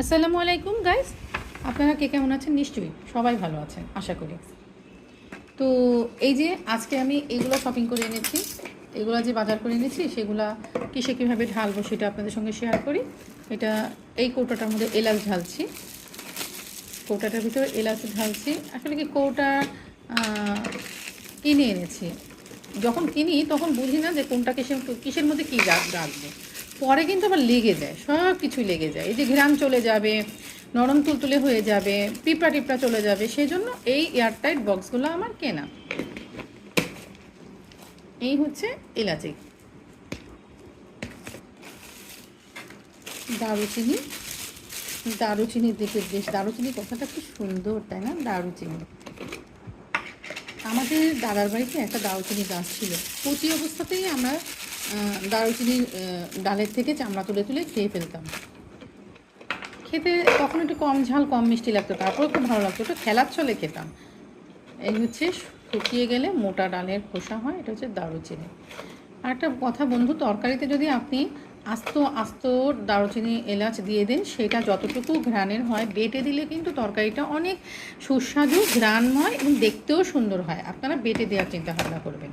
আসসালামু আলাইকুম গাইস আপনারা কে কেমন আছেন? নিশ্চয়ই সবাই ভালো আছেন, আশা করি। তো এই যে আজকে আমি এগুলো শপিং করে এনেছি, এগুলো যে বাজার করে এনেছি, সেগুলা কিসে কীভাবে ঢালবো সেটা আপনাদের সঙ্গে শেয়ার করি। এটা এই কৌটাটার মধ্যে এলাচ ঢালছি। কৌটাটার ভিতরে এলাচ ঢালছি। আসলে কি কৌটা কিনে এনেছি। যখন কিনি তখন বুঝি না যে কোনটা কিসের কিসের মধ্যে কী রাখ রাখব। পরে কিন্তু আবার লেগে যায়, সব কিছুই লেগে যায়। এই যে ঘ্রাম চলে যাবে, নরম তুলতুলে হয়ে যাবে, পিঁপড়া টিপড়া চলে যাবে, সেই জন্য এই এয়ারটাইট বক্সগুলো আমার কেনা। এই হচ্ছে এলাচি। দারুচিনি। দারুচিনি দেখে বেশ, দারুচিনি কথাটা খুব সুন্দর, তাই না? দারুচিনি। আমাদের দাদার বাড়িতে একটা দারুচিনি গাছ ছিল। কচি অবস্থাতেই আমরা দারুচিনির ডালের থেকে চামড়া তুলে তুলে খেয়ে ফেলতাম। খেতে তখন একটু কম ঝাল, কম মিষ্টি লাগতো তারপর খুব ভালো লাগতো। একটু খেলার ছলে খেতাম। এই হচ্ছে শুকিয়ে গেলে মোটা ডালের খোসা হয়, এটা হচ্ছে দারুচিনি। আর একটা কথা বন্ধু, তরকারিতে যদি আপনি আস্ত আস্ত দারুচিনি এলাচ দিয়ে দেন, সেটা যতটুকু ঘ্রাণের হয়, বেটে দিলে কিন্তু তরকারিটা অনেক সুস্বাদু ঘ্রাণময় এবং দেখতেও সুন্দর হয়। আপনারা বেটে দেওয়ার চিন্তাভাবনা করবেন।